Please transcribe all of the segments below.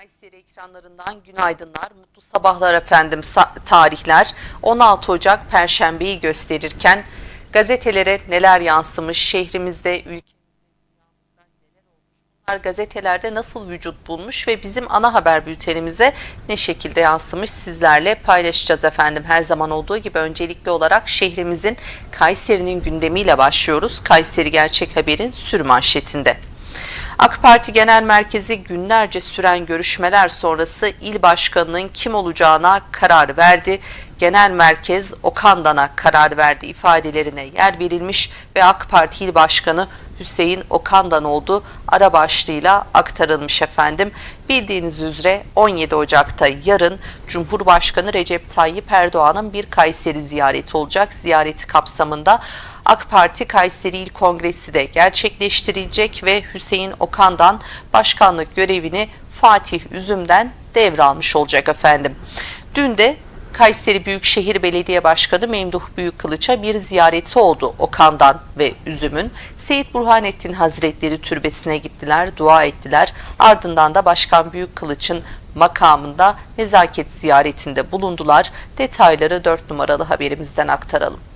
Kayseri ekranlarından günaydınlar, mutlu sabahlar efendim Sa- tarihler 16 Ocak Perşembeyi gösterirken gazetelere neler yansımış, şehrimizde, ülkemizde, bunlar gazetelerde nasıl vücut bulmuş ve bizim ana haber bültenimize ne şekilde yansımış sizlerle paylaşacağız efendim. Her zaman olduğu gibi öncelikli olarak şehrimizin Kayseri'nin gündemiyle başlıyoruz. Kayseri Gerçek Haber'in sür manşetinde. AK Parti Genel Merkezi günlerce süren görüşmeler sonrası il başkanının kim olacağına karar verdi. Genel Merkez Okandan'a karar verdi ifadelerine yer verilmiş ve AK Parti İl Başkanı Hüseyin Okandan oldu ara başlığıyla aktarılmış efendim. Bildiğiniz üzere 17 Ocak'ta yarın Cumhurbaşkanı Recep Tayyip Erdoğan'ın bir Kayseri ziyareti olacak. Ziyareti kapsamında AK Parti Kayseri İl Kongresi de gerçekleştirilecek ve Hüseyin Okan'dan başkanlık görevini Fatih Üzüm'den devralmış olacak efendim. Dün de Kayseri Büyükşehir Belediye Başkanı Memduh Büyükkılıç'a bir ziyareti oldu Okan'dan ve Üzüm'ün. Seyit Burhanettin Hazretleri türbesine gittiler, dua ettiler. Ardından da Başkan Büyükkılıç'ın makamında nezaket ziyaretinde bulundular. Detayları 4 numaralı haberimizden aktaralım.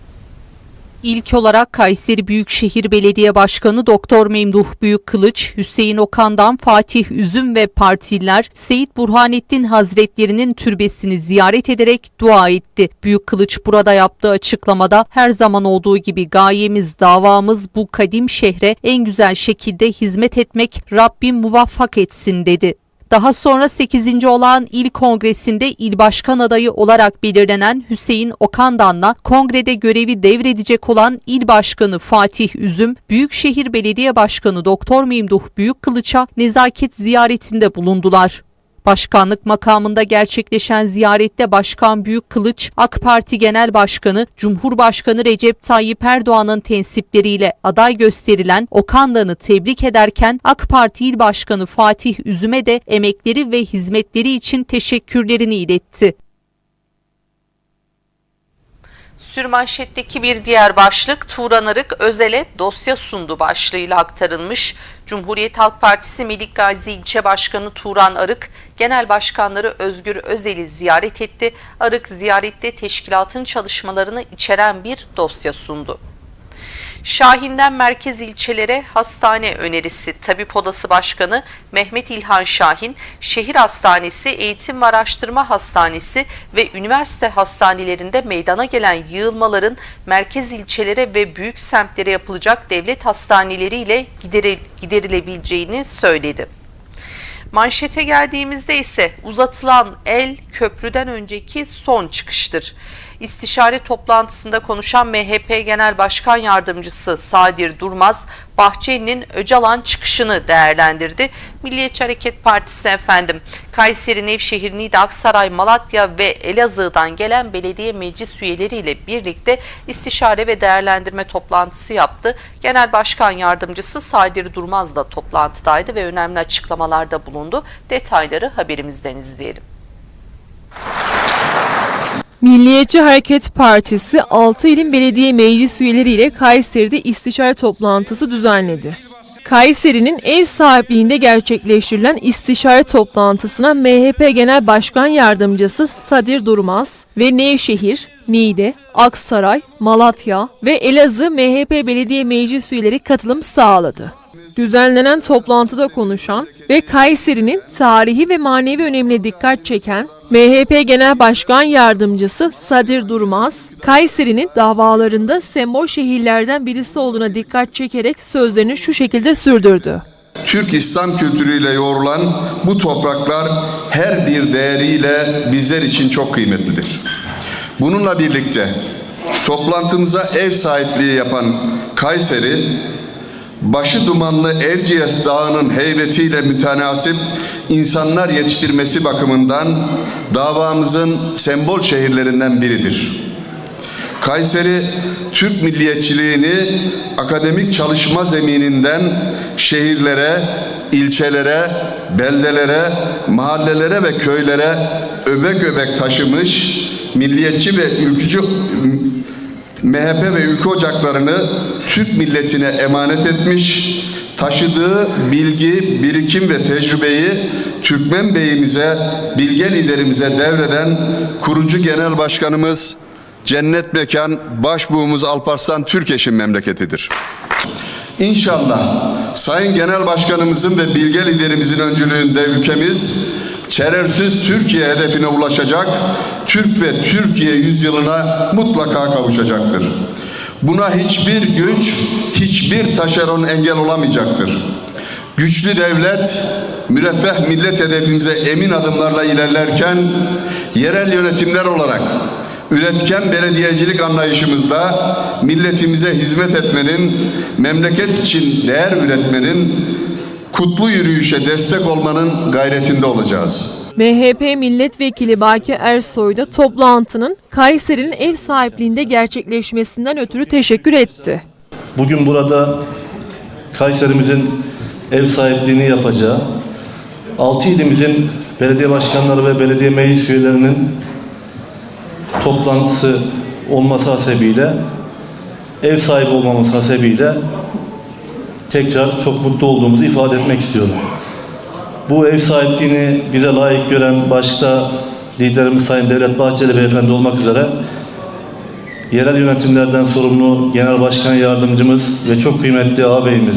İlk olarak Kayseri Büyükşehir Belediye Başkanı Doktor Memduh Büyükkılıç, Hüseyin Okan'dan Fatih Üzüm ve partililer Seyit Burhanettin Hazretlerinin türbesini ziyaret ederek dua etti. Büyükkılıç burada yaptığı açıklamada her zaman olduğu gibi gayemiz, davamız bu kadim şehre en güzel şekilde hizmet etmek Rabbim muvaffak etsin dedi. Daha sonra 8. olağan il kongresinde il başkan adayı olarak belirlenen Hüseyin Okandan'la kongrede görevi devredecek olan il başkanı Fatih Üzüm, Büyükşehir Belediye Başkanı Doktor Memduh Büyükkılıç'a nezaket ziyaretinde bulundular. Başkanlık makamında gerçekleşen ziyarette Başkan Büyükkılıç, AK Parti Genel Başkanı, Cumhurbaşkanı Recep Tayyip Erdoğan'ın tensipleriyle aday gösterilen Okandan'ı tebrik ederken AK Parti İl Başkanı Fatih Üzüm'e de emekleri ve hizmetleri için teşekkürlerini iletti. Sürmanşetteki bir diğer başlık Turan Arık Özel'e dosya sundu başlığıyla aktarılmış. Cumhuriyet Halk Partisi Melik Gazi İlçe Başkanı Turan Arık, Genel Başkanları Özgür Özel'i ziyaret etti. Arık ziyarette teşkilatın çalışmalarını içeren bir dosya sundu. Şahin'den merkez ilçelere hastane önerisi. Tabip Odası Başkanı Mehmet İlhan Şahin, şehir hastanesi, eğitim ve araştırma hastanesi ve üniversite hastanelerinde meydana gelen yığılmaların merkez ilçelere ve büyük semtlere yapılacak devlet hastaneleriyle gideri- giderilebileceğini söyledi. Manşete geldiğimizde ise uzatılan el köprüden önceki son çıkıştır. İstişare toplantısında konuşan MHP Genel Başkan Yardımcısı Sadir Durmaz, Bahçeli'nin Öcalan çıkışını değerlendirdi. Milliyetçi Hareket Partisi efendim Kayseri, Nevşehir, Niğde, Aksaray, Malatya ve Elazığ'dan gelen belediye meclis üyeleriyle birlikte istişare ve değerlendirme toplantısı yaptı. Genel Başkan Yardımcısı Sadir Durmaz da toplantıdaydı ve önemli açıklamalarda bulundu. Detayları haberimizden izleyelim. Milliyetçi Hareket Partisi 6 ilin belediye meclis üyeleriyle Kayseri'de istişare toplantısı düzenledi. Kayseri'nin ev sahipliğinde gerçekleştirilen istişare toplantısına MHP Genel Başkan Yardımcısı Sadir Durmaz ve Nevşehir, Niğde, Aksaray, Malatya ve Elazığ MHP belediye meclis üyeleri katılım sağladı. Düzenlenen toplantıda konuşan ve Kayseri'nin tarihi ve manevi önemine dikkat çeken MHP Genel Başkan Yardımcısı Sadir Durmaz, Kayseri'nin davalarında sembol şehirlerden birisi olduğuna dikkat çekerek sözlerini şu şekilde sürdürdü. Türk İslam kültürüyle yoğrulan bu topraklar her bir değeriyle bizler için çok kıymetlidir. Bununla birlikte toplantımıza ev sahipliği yapan Kayseri, başı dumanlı Erciyes Dağı'nın heybetiyle mütenasip insanlar yetiştirmesi bakımından davamızın sembol şehirlerinden biridir. Kayseri, Türk milliyetçiliğini akademik çalışma zemininden şehirlere, ilçelere, beldelere, mahallelere ve köylere öbek öbek taşımış, milliyetçi ve ülkücü MHP ve ülke ocaklarını Türk milletine emanet etmiş, taşıdığı bilgi, birikim ve tecrübeyi Türkmen Bey'imize, bilge liderimize devreden kurucu genel başkanımız Cennet Mekan Başbuğumuz Alparslan Türkeş'in memleketidir. İnşallah Sayın Genel Başkanımızın ve bilge liderimizin öncülüğünde ülkemiz çerersiz Türkiye hedefine ulaşacak, Türk ve Türkiye yüzyılına mutlaka kavuşacaktır. Buna hiçbir güç, hiçbir taşeron engel olamayacaktır. Güçlü devlet, müreffeh millet hedefimize emin adımlarla ilerlerken, yerel yönetimler olarak üretken belediyecilik anlayışımızda milletimize hizmet etmenin, memleket için değer üretmenin, kutlu yürüyüşe destek olmanın gayretinde olacağız. MHP milletvekili Baki Ersoy da toplantının Kayseri'nin ev sahipliğinde gerçekleşmesinden ötürü teşekkür etti. Bugün burada Kayserimizin ev sahipliğini yapacağı, 6 ilimizin belediye başkanları ve belediye meclis üyelerinin toplantısı olması hasebiyle, ev sahibi olmamız hasebiyle tekrar çok mutlu olduğumuzu ifade etmek istiyorum. Bu ev sahipliğini bize layık gören başta liderimiz Sayın Devlet Bahçeli Beyefendi olmak üzere yerel yönetimlerden sorumlu Genel Başkan Yardımcımız ve çok kıymetli ağabeyimiz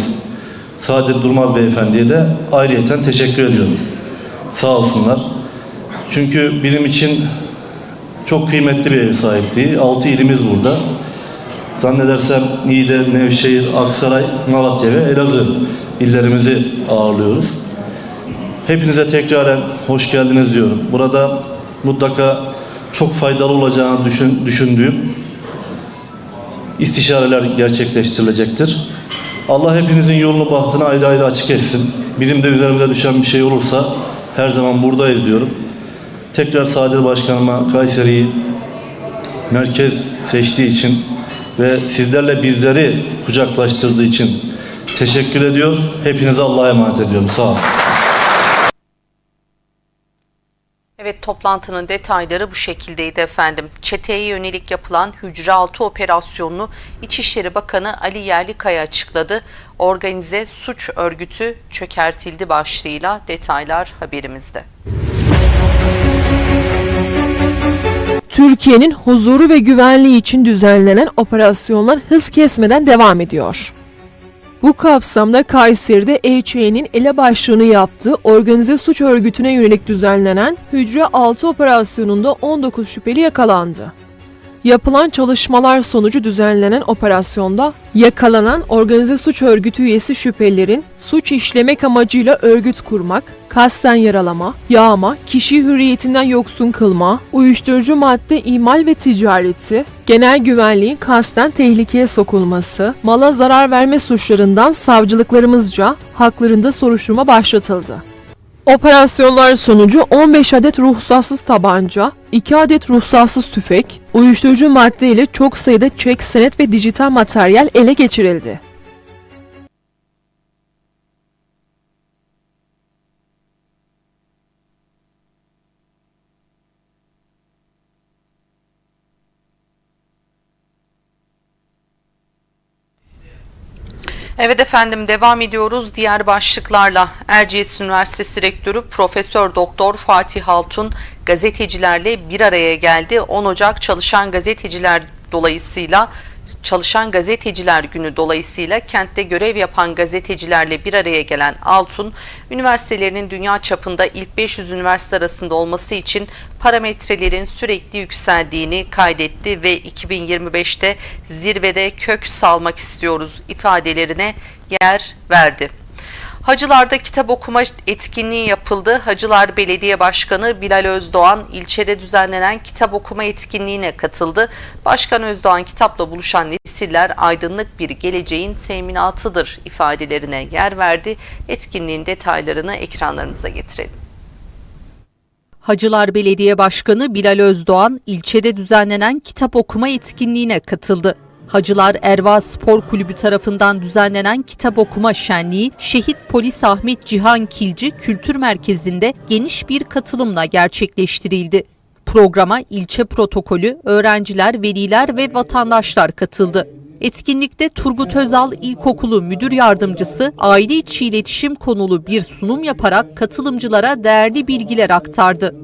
Saadet Durmaz Beyefendi'ye de ayrıyeten teşekkür ediyorum. Sağ olsunlar. Çünkü bizim için çok kıymetli bir ev sahipliği. Altı ilimiz burada. Zannedersem Niğde, Nevşehir, Aksaray, Malatya ve Elazığ illerimizi ağırlıyoruz. Hepinize tekraren hoş geldiniz diyorum. Burada mutlaka çok faydalı olacağını düşün, düşündüğüm istişareler gerçekleştirilecektir. Allah hepinizin yolunu bahtını ayrı ayrı açık etsin. Bizim de üzerimize düşen bir şey olursa her zaman buradayız diyorum. Tekrar Saadet Başkanıma Kayseri'yi merkez seçtiği için ve sizlerle bizleri kucaklaştırdığı için teşekkür ediyor. Hepinize Allah'a emanet ediyorum. Sağ olun. Evet toplantının detayları bu şekildeydi efendim. Çeteye yönelik yapılan hücre altı operasyonunu İçişleri Bakanı Ali Yerlikaya açıkladı. Organize suç örgütü çökertildi başlığıyla detaylar haberimizde. Türkiye'nin huzuru ve güvenliği için düzenlenen operasyonlar hız kesmeden devam ediyor. Bu kapsamda Kayseri'de EÇE'nin ele başlığını yaptığı organize suç örgütüne yönelik düzenlenen Hücre 6 operasyonunda 19 şüpheli yakalandı. Yapılan çalışmalar sonucu düzenlenen operasyonda yakalanan organize suç örgütü üyesi şüphelilerin suç işlemek amacıyla örgüt kurmak, kasten yaralama, yağma, kişiyi hürriyetinden yoksun kılma, uyuşturucu madde imal ve ticareti, genel güvenliğin kasten tehlikeye sokulması, mala zarar verme suçlarından savcılıklarımızca haklarında soruşturma başlatıldı. Operasyonlar sonucu 15 adet ruhsatsız tabanca, 2 adet ruhsatsız tüfek, uyuşturucu madde ile çok sayıda çek, senet ve dijital materyal ele geçirildi. Evet efendim devam ediyoruz diğer başlıklarla. Erciyes Üniversitesi Rektörü Profesör Doktor Fatih Altun gazetecilerle bir araya geldi. 10 Ocak Çalışan Gazeteciler dolayısıyla Çalışan Gazeteciler Günü dolayısıyla kentte görev yapan gazetecilerle bir araya gelen Altun, üniversitelerinin dünya çapında ilk 500 üniversite arasında olması için parametrelerin sürekli yükseldiğini kaydetti ve 2025'te zirvede kök salmak istiyoruz ifadelerine yer verdi. Hacılar'da kitap okuma etkinliği yapıldı. Hacılar Belediye Başkanı Bilal Özdoğan ilçede düzenlenen kitap okuma etkinliğine katıldı. Başkan Özdoğan kitapla buluşan nesiller aydınlık bir geleceğin teminatıdır ifadelerine yer verdi. Etkinliğin detaylarını ekranlarınıza getirelim. Hacılar Belediye Başkanı Bilal Özdoğan ilçede düzenlenen kitap okuma etkinliğine katıldı. Hacılar Erva Spor Kulübü tarafından düzenlenen kitap okuma şenliği Şehit Polis Ahmet Cihan Kilci Kültür Merkezi'nde geniş bir katılımla gerçekleştirildi. Programa ilçe protokolü, öğrenciler, veliler ve vatandaşlar katıldı. Etkinlikte Turgut Özal İlkokulu Müdür Yardımcısı aile içi iletişim konulu bir sunum yaparak katılımcılara değerli bilgiler aktardı.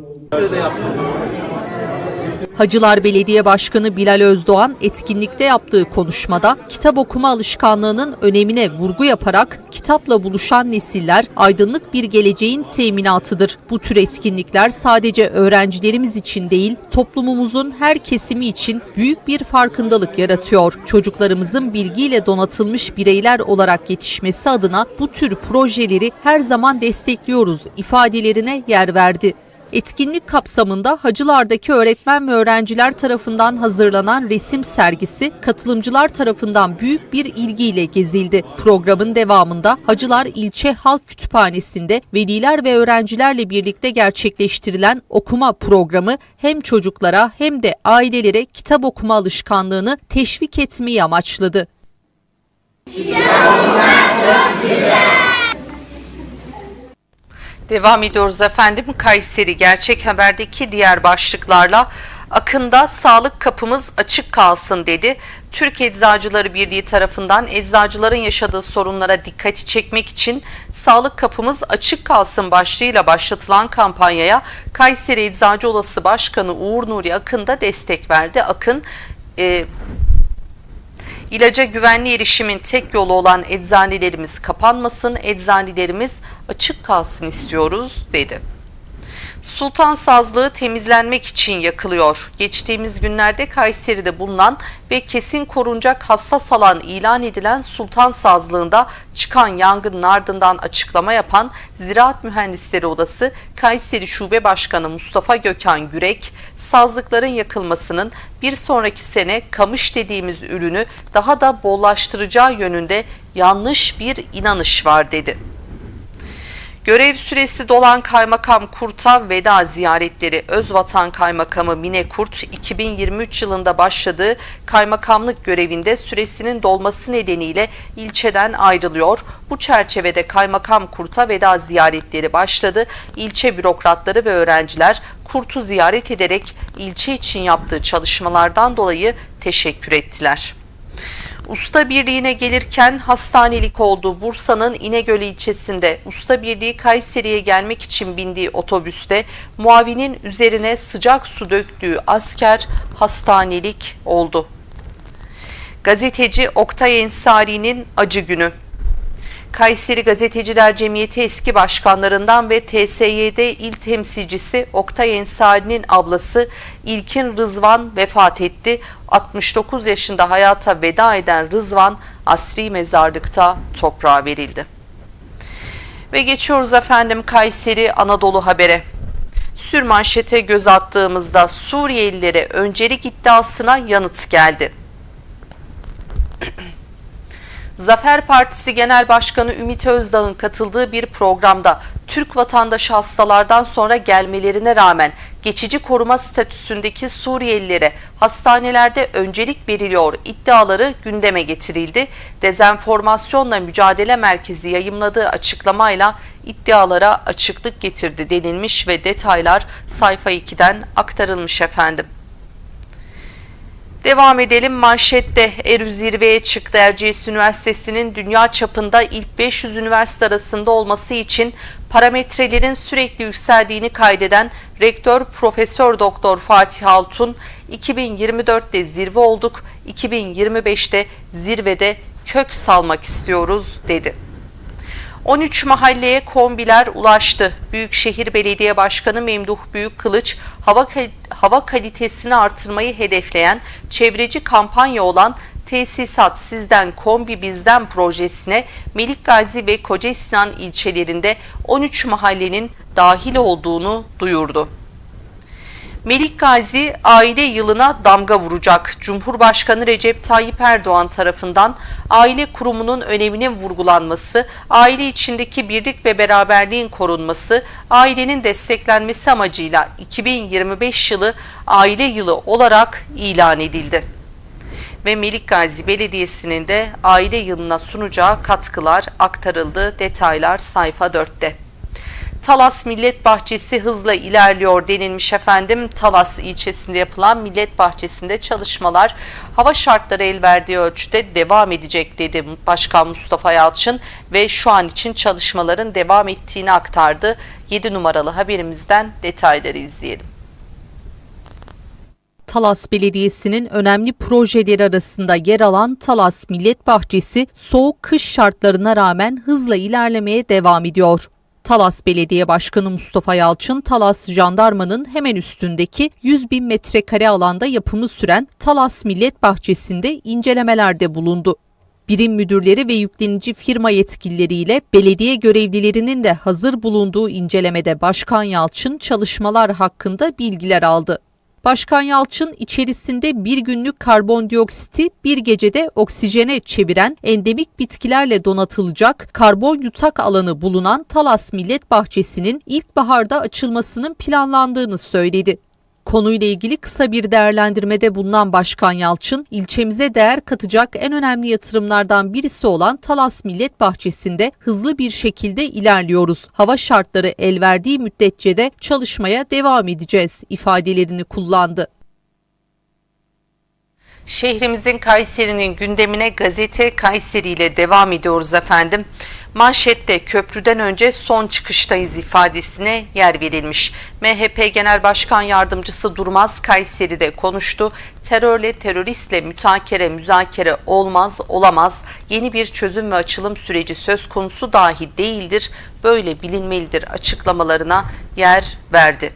Hacılar Belediye Başkanı Bilal Özdoğan etkinlikte yaptığı konuşmada kitap okuma alışkanlığının önemine vurgu yaparak kitapla buluşan nesiller aydınlık bir geleceğin teminatıdır. Bu tür etkinlikler sadece öğrencilerimiz için değil, toplumumuzun her kesimi için büyük bir farkındalık yaratıyor. Çocuklarımızın bilgiyle donatılmış bireyler olarak yetişmesi adına bu tür projeleri her zaman destekliyoruz ifadelerine yer verdi. Etkinlik kapsamında Hacılar'daki öğretmen ve öğrenciler tarafından hazırlanan resim sergisi katılımcılar tarafından büyük bir ilgiyle gezildi. Programın devamında Hacılar İlçe Halk Kütüphanesi'nde veliler ve öğrencilerle birlikte gerçekleştirilen okuma programı hem çocuklara hem de ailelere kitap okuma alışkanlığını teşvik etmeyi amaçladı. Devam ediyoruz efendim. Kayseri Gerçek Haber'deki diğer başlıklarla Akında sağlık kapımız açık kalsın dedi. Türk Eczacıları Birliği tarafından eczacıların yaşadığı sorunlara dikkati çekmek için sağlık kapımız açık kalsın başlığıyla başlatılan kampanyaya Kayseri Eczacı Odası Başkanı Uğur Nuri Akın da destek verdi. Akın e, İlaca güvenli erişimin tek yolu olan eczanelerimiz kapanmasın, eczanelerimiz açık kalsın istiyoruz dedi. Sultan Sazlığı temizlenmek için yakılıyor. Geçtiğimiz günlerde Kayseri'de bulunan ve kesin korunacak hassas alan ilan edilen Sultan Sazlığı'nda çıkan yangının ardından açıklama yapan Ziraat Mühendisleri Odası Kayseri Şube Başkanı Mustafa Gökhan Gürek, sazlıkların yakılmasının bir sonraki sene kamış dediğimiz ürünü daha da bollaştıracağı yönünde yanlış bir inanış var dedi. Görev süresi dolan Kaymakam Kurt'a veda ziyaretleri Özvatan Kaymakamı Mine Kurt 2023 yılında başladığı kaymakamlık görevinde süresinin dolması nedeniyle ilçeden ayrılıyor. Bu çerçevede Kaymakam Kurt'a veda ziyaretleri başladı. İlçe bürokratları ve öğrenciler Kurt'u ziyaret ederek ilçe için yaptığı çalışmalardan dolayı teşekkür ettiler. Usta Birliği'ne gelirken hastanelik olduğu Bursa'nın İnegöl ilçesinde Usta Birliği Kayseri'ye gelmek için bindiği otobüste muavinin üzerine sıcak su döktüğü asker hastanelik oldu. Gazeteci Oktay Ensari'nin acı günü. Kayseri Gazeteciler Cemiyeti eski başkanlarından ve TSYD il temsilcisi Oktay Ensari'nin ablası İlkin Rızvan vefat etti. 69 yaşında hayata veda eden Rızvan asri mezarlıkta toprağa verildi. Ve geçiyoruz efendim Kayseri Anadolu Haber'e. Sürmanşete göz attığımızda Suriyelilere öncelik iddiasına yanıt geldi. Zafer Partisi Genel Başkanı Ümit Özdağ'ın katıldığı bir programda Türk vatandaşı hastalardan sonra gelmelerine rağmen geçici koruma statüsündeki Suriyelilere hastanelerde öncelik veriliyor iddiaları gündeme getirildi. Dezenformasyonla Mücadele Merkezi yayımladığı açıklamayla iddialara açıklık getirdi denilmiş ve detaylar sayfa 2'den aktarılmış efendim. Devam edelim manşette Erü zirveye çıktı. Erciyes Üniversitesi'nin dünya çapında ilk 500 üniversite arasında olması için parametrelerin sürekli yükseldiğini kaydeden rektör Profesör Doktor Fatih Altun 2024'te zirve olduk, 2025'te zirvede kök salmak istiyoruz dedi. 13 mahalleye kombiler ulaştı. Büyükşehir Belediye Başkanı Memduh Büyükkılıç hava hava kalitesini artırmayı hedefleyen çevreci kampanya olan Tesisat Sizden Kombi Bizden projesine Melik Gazi ve Kocaesinan ilçelerinde 13 mahallenin dahil olduğunu duyurdu. Melik Gazi aile yılına damga vuracak. Cumhurbaşkanı Recep Tayyip Erdoğan tarafından aile kurumunun öneminin vurgulanması, aile içindeki birlik ve beraberliğin korunması, ailenin desteklenmesi amacıyla 2025 yılı aile yılı olarak ilan edildi. Ve Melik Gazi Belediyesi'nin de aile yılına sunacağı katkılar aktarıldı. Detaylar sayfa 4'te. Talas Millet Bahçesi hızla ilerliyor denilmiş efendim. Talas ilçesinde yapılan Millet Bahçesi'nde çalışmalar hava şartları el verdiği ölçüde devam edecek dedi Başkan Mustafa Yalçın ve şu an için çalışmaların devam ettiğini aktardı. 7 numaralı haberimizden detayları izleyelim. Talas Belediyesi'nin önemli projeleri arasında yer alan Talas Millet Bahçesi soğuk kış şartlarına rağmen hızla ilerlemeye devam ediyor. Talas Belediye Başkanı Mustafa Yalçın, Talas Jandarma'nın hemen üstündeki 100 bin metrekare alanda yapımı süren Talas Millet Bahçesi'nde incelemelerde bulundu. Birim müdürleri ve yüklenici firma yetkilileriyle belediye görevlilerinin de hazır bulunduğu incelemede Başkan Yalçın çalışmalar hakkında bilgiler aldı. Başkan Yalçın içerisinde bir günlük karbondioksiti bir gecede oksijene çeviren endemik bitkilerle donatılacak karbon yutak alanı bulunan Talas Millet Bahçesi'nin ilkbaharda açılmasının planlandığını söyledi. Konuyla ilgili kısa bir değerlendirmede bulunan Başkan Yalçın, ilçemize değer katacak en önemli yatırımlardan birisi olan Talas Millet Bahçesi'nde hızlı bir şekilde ilerliyoruz. Hava şartları el verdiği müddetçe de çalışmaya devam edeceğiz ifadelerini kullandı. Şehrimizin Kayseri'nin gündemine gazete Kayseri ile devam ediyoruz efendim. Manşette köprüden önce son çıkıştayız ifadesine yer verilmiş. MHP Genel Başkan Yardımcısı Durmaz Kayseri'de konuştu. Terörle, teröristle mütakere, müzakere olmaz, olamaz. Yeni bir çözüm ve açılım süreci söz konusu dahi değildir. Böyle bilinmelidir açıklamalarına yer verdi.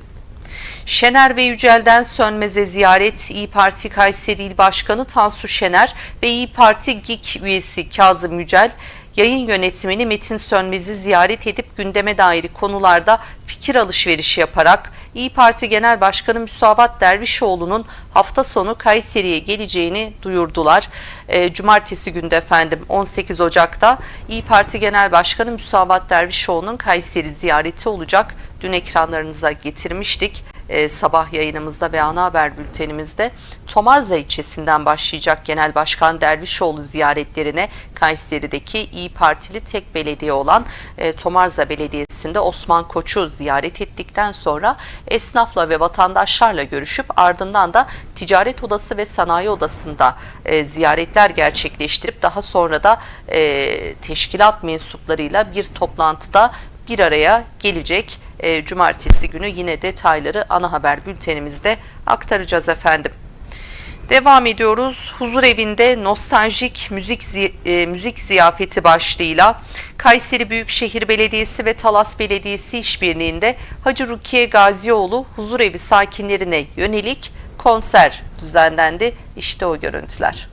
Şener ve Yücel'den Sönmez'e ziyaret İyi Parti Kayseri İl Başkanı Tansu Şener ve İyi Parti GİK üyesi Kazım Yücel yayın yönetmeni Metin Sönmez'i ziyaret edip gündeme dair konularda fikir alışverişi yaparak İyi Parti Genel Başkanı Müsavat Dervişoğlu'nun hafta sonu Kayseri'ye geleceğini duyurdular. E, Cumartesi günde efendim 18 Ocak'ta İyi Parti Genel Başkanı Müsavat Dervişoğlu'nun Kayseri ziyareti olacak. Dün ekranlarınıza getirmiştik e, sabah yayınımızda ve ana haber bültenimizde Tomarza ilçesinden başlayacak Genel Başkan Dervişoğlu ziyaretlerine Kayseri'deki İyi Partili tek belediye olan e, Tomarza Belediyesi'nde Osman Koç'u ziyaret ettikten sonra esnafla ve vatandaşlarla görüşüp ardından da Ticaret Odası ve Sanayi Odası'nda e, ziyaretler gerçekleştirip daha sonra da e, teşkilat mensuplarıyla bir toplantıda bir araya gelecek. E, cumartesi günü yine detayları ana haber bültenimizde aktaracağız efendim. Devam ediyoruz. Huzur evinde nostaljik müzik zi- e, müzik ziyafeti başlığıyla Kayseri Büyükşehir Belediyesi ve Talas Belediyesi işbirliğinde Hacı Rukiye Gazioğlu huzur evi sakinlerine yönelik konser düzenlendi. İşte o görüntüler.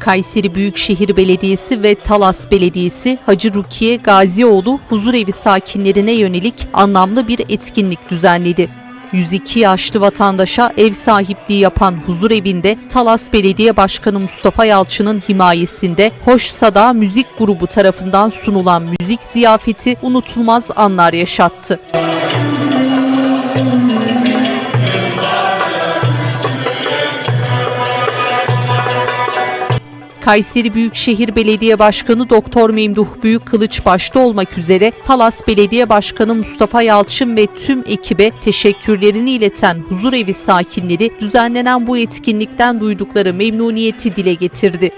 Kayseri Büyükşehir Belediyesi ve Talas Belediyesi Hacı Rukiye Gazioğlu huzurevi sakinlerine yönelik anlamlı bir etkinlik düzenledi. 102 yaşlı vatandaşa ev sahipliği yapan huzurevinde Talas Belediye Başkanı Mustafa Yalçın'ın himayesinde Hoş Sada Müzik Grubu tarafından sunulan müzik ziyafeti unutulmaz anlar yaşattı. Kayseri Büyükşehir Belediye Başkanı Doktor Memduh Büyükkılıç başta olmak üzere Talas Belediye Başkanı Mustafa Yalçın ve tüm ekibe teşekkürlerini ileten huzurevi sakinleri düzenlenen bu etkinlikten duydukları memnuniyeti dile getirdi.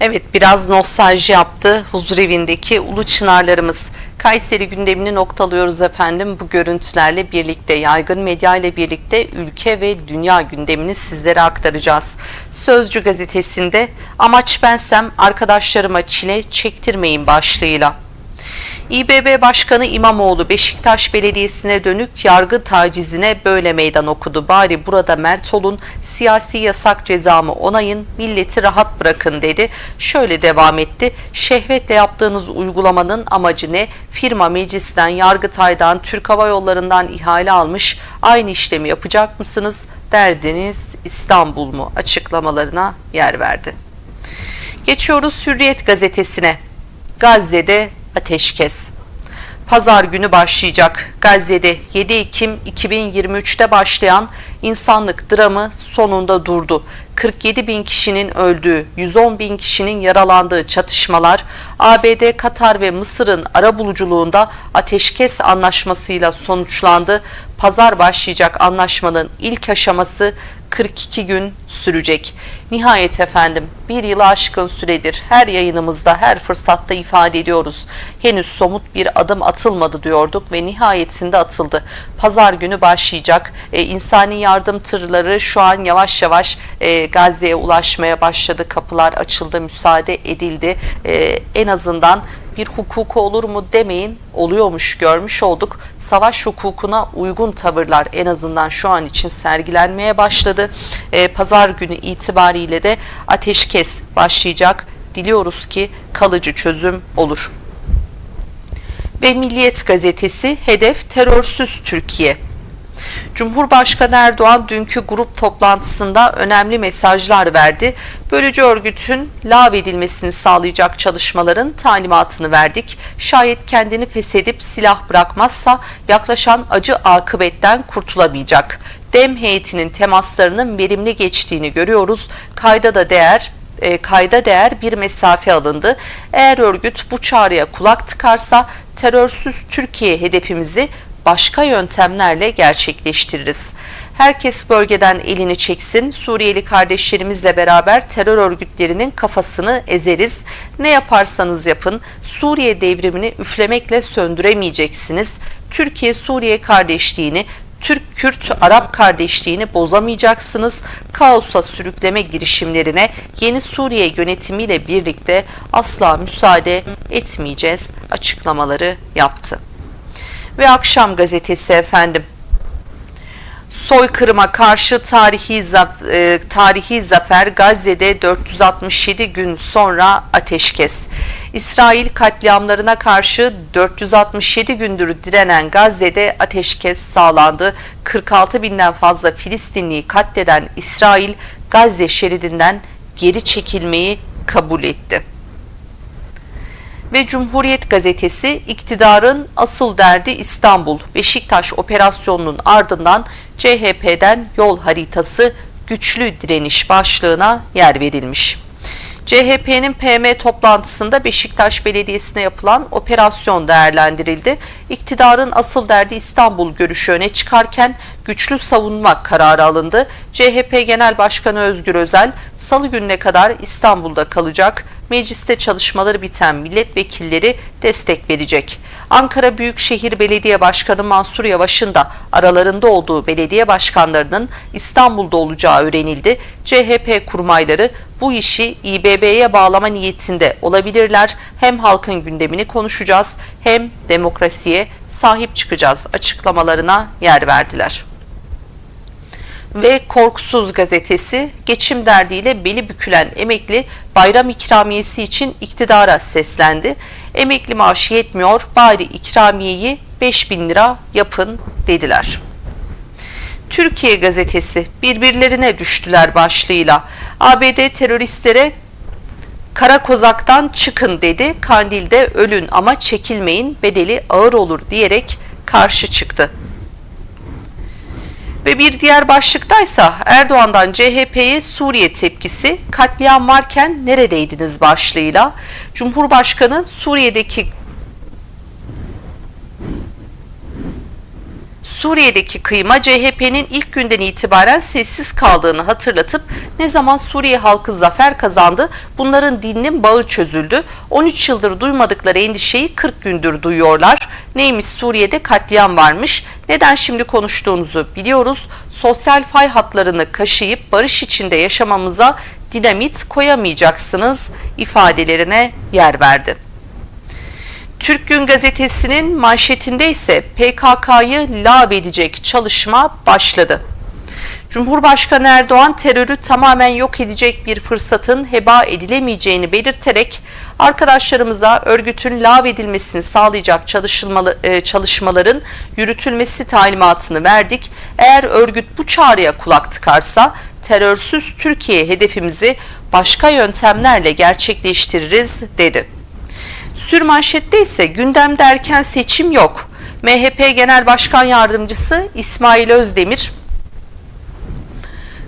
Evet biraz nostalji yaptı huzurevindeki ulu çınarlarımız. Kayseri gündemini noktalıyoruz efendim bu görüntülerle birlikte yaygın medya ile birlikte ülke ve dünya gündemini sizlere aktaracağız. Sözcü gazetesinde amaç bensem arkadaşlarıma çile çektirmeyin başlığıyla. İBB Başkanı İmamoğlu Beşiktaş Belediyesi'ne dönük yargı tacizine böyle meydan okudu. Bari burada mert olun, siyasi yasak cezamı onayın, milleti rahat bırakın dedi. Şöyle devam etti. Şehvetle yaptığınız uygulamanın amacı ne? Firma meclisten, Yargıtay'dan, Türk Hava Yolları'ndan ihale almış. Aynı işlemi yapacak mısınız? Derdiniz İstanbul mu? Açıklamalarına yer verdi. Geçiyoruz Hürriyet gazetesine. Gazze'de ateşkes. Pazar günü başlayacak. Gazze'de 7 Ekim 2023'te başlayan insanlık dramı sonunda durdu. 47 bin kişinin öldüğü, 110 bin kişinin yaralandığı çatışmalar ABD, Katar ve Mısır'ın arabuluculuğunda ateşkes anlaşmasıyla sonuçlandı. Pazar başlayacak anlaşmanın ilk aşaması 42 gün sürecek. Nihayet efendim bir yılı aşkın süredir her yayınımızda her fırsatta ifade ediyoruz. Henüz somut bir adım atılmadı diyorduk ve nihayetinde atıldı. Pazar günü başlayacak. E, insani yardım tırları şu an yavaş yavaş e, Gazze'ye ulaşmaya başladı. Kapılar açıldı, müsaade edildi. E, en azından bir hukuku olur mu demeyin oluyormuş görmüş olduk. Savaş hukukuna uygun tavırlar en azından şu an için sergilenmeye başladı. Ee, Pazar günü itibariyle de ateşkes başlayacak. Diliyoruz ki kalıcı çözüm olur. Ve Milliyet gazetesi hedef terörsüz Türkiye. Cumhurbaşkanı Erdoğan dünkü grup toplantısında önemli mesajlar verdi. Bölücü örgütün lağvedilmesini sağlayacak çalışmaların talimatını verdik. Şayet kendini feshedip silah bırakmazsa yaklaşan acı akıbetten kurtulamayacak. Dem heyetinin temaslarının verimli geçtiğini görüyoruz. Kayda da değer e, kayda değer bir mesafe alındı. Eğer örgüt bu çağrıya kulak tıkarsa terörsüz Türkiye hedefimizi başka yöntemlerle gerçekleştiririz. Herkes bölgeden elini çeksin. Suriyeli kardeşlerimizle beraber terör örgütlerinin kafasını ezeriz. Ne yaparsanız yapın Suriye devrimini üflemekle söndüremeyeceksiniz. Türkiye Suriye kardeşliğini Türk-Kürt-Arap kardeşliğini bozamayacaksınız. Kaosa sürükleme girişimlerine yeni Suriye yönetimiyle birlikte asla müsaade etmeyeceğiz açıklamaları yaptı. Ve Akşam gazetesi efendim soykırıma karşı tarihi zaf- e, tarihi zafer Gazze'de 467 gün sonra ateşkes. İsrail katliamlarına karşı 467 gündür direnen Gazze'de ateşkes sağlandı. 46 binden fazla Filistinliyi katleden İsrail Gazze şeridinden geri çekilmeyi kabul etti ve Cumhuriyet gazetesi iktidarın asıl derdi İstanbul. Beşiktaş operasyonunun ardından CHP'den yol haritası güçlü direniş başlığına yer verilmiş. CHP'nin PM toplantısında Beşiktaş Belediyesi'ne yapılan operasyon değerlendirildi. İktidarın asıl derdi İstanbul görüşü öne çıkarken güçlü savunma kararı alındı. CHP Genel Başkanı Özgür Özel salı gününe kadar İstanbul'da kalacak. Mecliste çalışmaları biten milletvekilleri destek verecek. Ankara Büyükşehir Belediye Başkanı Mansur Yavaş'ın da aralarında olduğu belediye başkanlarının İstanbul'da olacağı öğrenildi. CHP kurmayları bu işi İBB'ye bağlama niyetinde olabilirler. Hem halkın gündemini konuşacağız hem demokrasiye sahip çıkacağız açıklamalarına yer verdiler ve Korkusuz gazetesi geçim derdiyle beli bükülen emekli bayram ikramiyesi için iktidara seslendi. Emekli maaşı yetmiyor bari ikramiyeyi 5000 lira yapın dediler. Türkiye gazetesi birbirlerine düştüler başlığıyla. ABD teröristlere Kara Kozak'tan çıkın dedi. Kandil'de ölün ama çekilmeyin bedeli ağır olur diyerek karşı çıktı. Ve bir diğer başlıktaysa Erdoğan'dan CHP'ye Suriye tepkisi katliam varken neredeydiniz başlığıyla. Cumhurbaşkanı Suriye'deki Suriye'deki kıyma CHP'nin ilk günden itibaren sessiz kaldığını hatırlatıp ne zaman Suriye halkı zafer kazandı bunların dininin bağı çözüldü. 13 yıldır duymadıkları endişeyi 40 gündür duyuyorlar. Neymiş Suriye'de katliam varmış. Neden şimdi konuştuğunuzu biliyoruz. Sosyal fay hatlarını kaşıyıp barış içinde yaşamamıza dinamit koyamayacaksınız ifadelerine yer verdi. Türk Gün Gazetesi'nin manşetinde ise PKK'yı lağv edecek çalışma başladı. Cumhurbaşkanı Erdoğan terörü tamamen yok edecek bir fırsatın heba edilemeyeceğini belirterek arkadaşlarımıza örgütün lağvedilmesini sağlayacak çalışılmalı, e, çalışmaların yürütülmesi talimatını verdik. Eğer örgüt bu çağrıya kulak tıkarsa terörsüz Türkiye hedefimizi başka yöntemlerle gerçekleştiririz dedi. Sürmanşette ise gündemde erken seçim yok. MHP Genel Başkan Yardımcısı İsmail Özdemir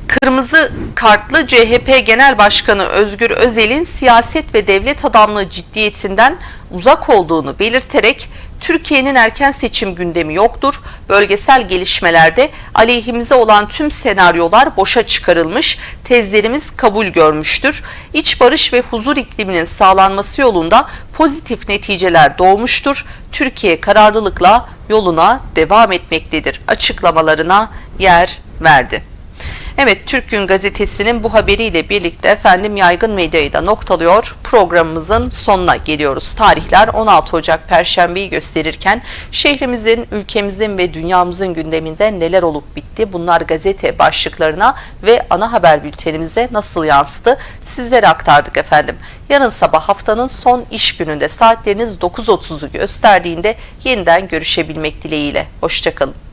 Kırmızı kartlı CHP Genel Başkanı Özgür Özel'in siyaset ve devlet adamlığı ciddiyetinden uzak olduğunu belirterek Türkiye'nin erken seçim gündemi yoktur. Bölgesel gelişmelerde aleyhimize olan tüm senaryolar boşa çıkarılmış, tezlerimiz kabul görmüştür. İç barış ve huzur ikliminin sağlanması yolunda pozitif neticeler doğmuştur. Türkiye kararlılıkla yoluna devam etmektedir açıklamalarına yer verdi. Evet Türk Gün Gazetesi'nin bu haberiyle birlikte efendim yaygın medyayı da noktalıyor. Programımızın sonuna geliyoruz. Tarihler 16 Ocak Perşembeyi gösterirken şehrimizin, ülkemizin ve dünyamızın gündeminde neler olup bitti? Bunlar gazete başlıklarına ve ana haber bültenimize nasıl yansıdı? Sizlere aktardık efendim. Yarın sabah haftanın son iş gününde saatleriniz 9.30'u gösterdiğinde yeniden görüşebilmek dileğiyle. Hoşçakalın.